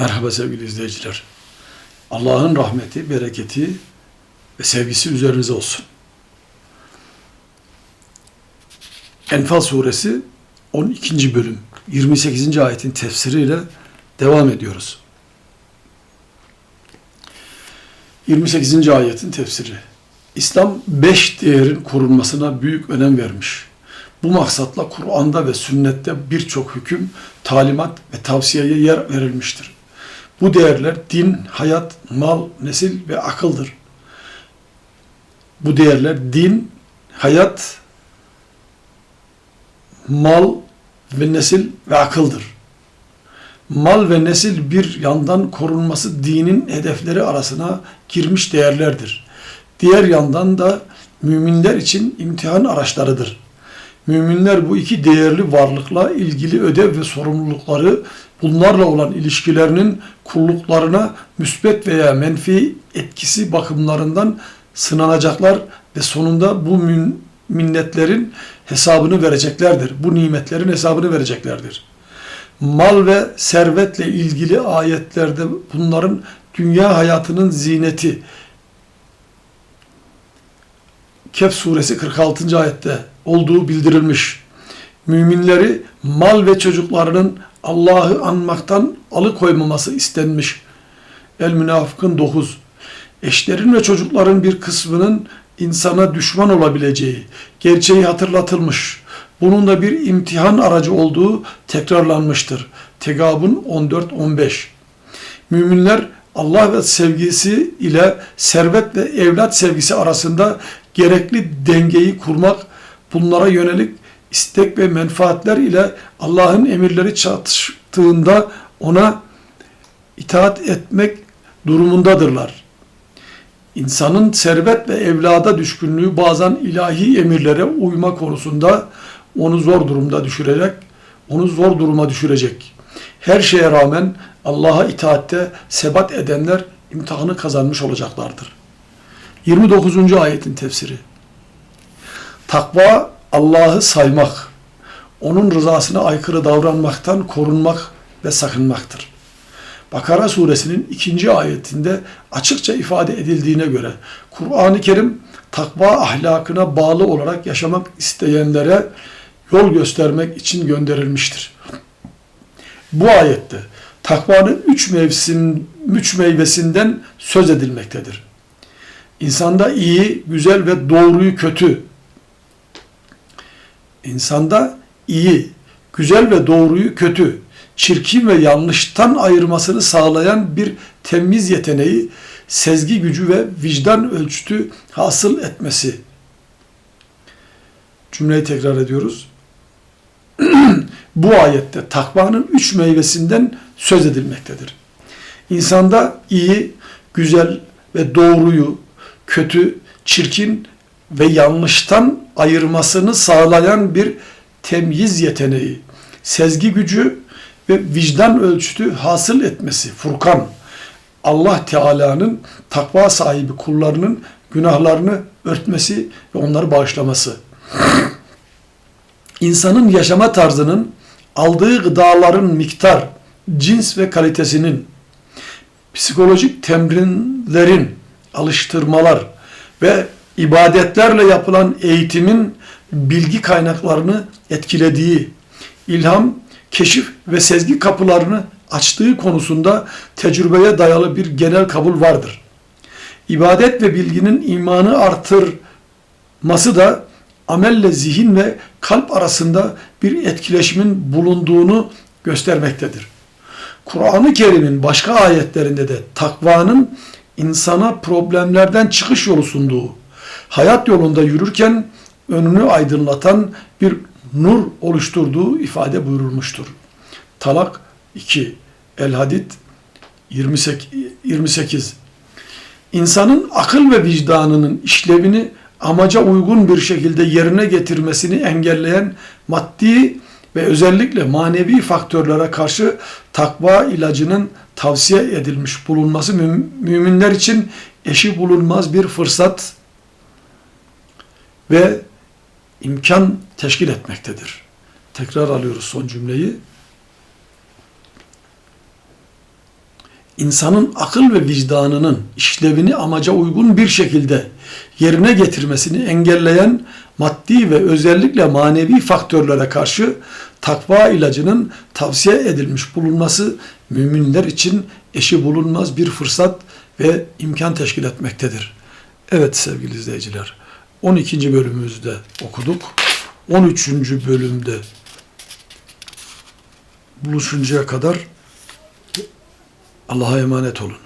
Merhaba sevgili izleyiciler. Allah'ın rahmeti, bereketi ve sevgisi üzerinize olsun. Enfal suresi 12. bölüm 28. ayetin tefsiriyle devam ediyoruz. 28. ayetin tefsiri. İslam beş değerin korunmasına büyük önem vermiş. Bu maksatla Kur'an'da ve sünnette birçok hüküm, talimat ve tavsiyeye yer verilmiştir. Bu değerler din, hayat, mal, nesil ve akıldır. Bu değerler din, hayat, mal ve nesil ve akıldır. Mal ve nesil bir yandan korunması dinin hedefleri arasına girmiş değerlerdir. Diğer yandan da müminler için imtihan araçlarıdır. Müminler bu iki değerli varlıkla ilgili ödev ve sorumlulukları bunlarla olan ilişkilerinin kulluklarına müsbet veya menfi etkisi bakımlarından sınanacaklar ve sonunda bu minnetlerin hesabını vereceklerdir. Bu nimetlerin hesabını vereceklerdir. Mal ve servetle ilgili ayetlerde bunların dünya hayatının zineti, Kehf suresi 46. ayette olduğu bildirilmiş. Müminleri mal ve çocuklarının Allah'ı anmaktan alıkoymaması istenmiş. El Münafıkın 9. Eşlerin ve çocukların bir kısmının insana düşman olabileceği gerçeği hatırlatılmış. Bunun da bir imtihan aracı olduğu tekrarlanmıştır. Tegabun 14-15 Müminler Allah ve sevgisi ile servet ve evlat sevgisi arasında gerekli dengeyi kurmak, bunlara yönelik istek ve menfaatler ile Allah'ın emirleri çatıştığında ona itaat etmek durumundadırlar. İnsanın servet ve evlada düşkünlüğü bazen ilahi emirlere uyma konusunda onu zor durumda düşürecek, onu zor duruma düşürecek. Her şeye rağmen Allah'a itaatte sebat edenler imtihanı kazanmış olacaklardır. 29. ayetin tefsiri. Takva Allah'ı saymak, onun rızasına aykırı davranmaktan korunmak ve sakınmaktır. Bakara suresinin ikinci ayetinde açıkça ifade edildiğine göre Kur'an-ı Kerim takva ahlakına bağlı olarak yaşamak isteyenlere yol göstermek için gönderilmiştir. Bu ayette takvanın üç mevsim, üç meyvesinden söz edilmektedir. İnsanda iyi, güzel ve doğruyu kötü. İnsanda iyi, güzel ve doğruyu kötü, çirkin ve yanlıştan ayırmasını sağlayan bir temiz yeteneği, sezgi gücü ve vicdan ölçütü hasıl etmesi. Cümleyi tekrar ediyoruz. Bu ayette takvanın üç meyvesinden söz edilmektedir. İnsanda iyi, güzel ve doğruyu, kötü, çirkin ve yanlıştan ayırmasını sağlayan bir temyiz yeteneği, sezgi gücü ve vicdan ölçütü hasıl etmesi, Furkan, Allah Teala'nın takva sahibi kullarının günahlarını örtmesi ve onları bağışlaması. İnsanın yaşama tarzının aldığı gıdaların miktar, cins ve kalitesinin, psikolojik temrinlerin, alıştırmalar ve ibadetlerle yapılan eğitimin bilgi kaynaklarını etkilediği, ilham, keşif ve sezgi kapılarını açtığı konusunda tecrübeye dayalı bir genel kabul vardır. İbadet ve bilginin imanı artırması da amelle zihin ve kalp arasında bir etkileşimin bulunduğunu göstermektedir. Kur'an-ı Kerim'in başka ayetlerinde de takvanın insana problemlerden çıkış yolu sunduğu, hayat yolunda yürürken önünü aydınlatan bir nur oluşturduğu ifade buyurulmuştur. Talak 2, El Hadid 28. İnsanın akıl ve vicdanının işlevini amaca uygun bir şekilde yerine getirmesini engelleyen maddi ve özellikle manevi faktörlere karşı takva ilacının tavsiye edilmiş bulunması müminler için eşi bulunmaz bir fırsat ve imkan teşkil etmektedir. Tekrar alıyoruz son cümleyi. insanın akıl ve vicdanının işlevini amaca uygun bir şekilde yerine getirmesini engelleyen maddi ve özellikle manevi faktörlere karşı takva ilacının tavsiye edilmiş bulunması müminler için eşi bulunmaz bir fırsat ve imkan teşkil etmektedir. Evet sevgili izleyiciler, 12. bölümümüzde okuduk. 13. bölümde buluşuncaya kadar Allah'a emanet olun.